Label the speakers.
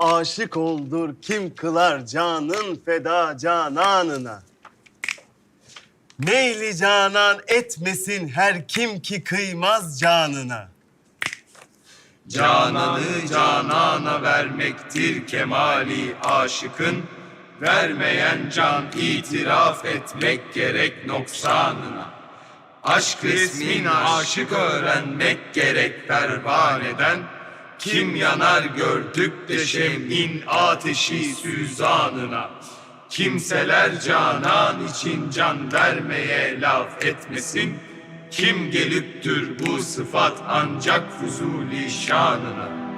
Speaker 1: Aşık oldur kim kılar canın feda cananına. Meyli canan etmesin her kim ki kıymaz canına.
Speaker 2: Cananı canana vermektir kemali aşıkın Vermeyen can itiraf etmek gerek noksanına Aşk resmin aşık öğrenmek gerek pervaneden Kim yanar gördük de şemin ateşi süzanına. Kimseler canan için can vermeye laf etmesin. Kim geliptür bu sıfat ancak fuzuli şanına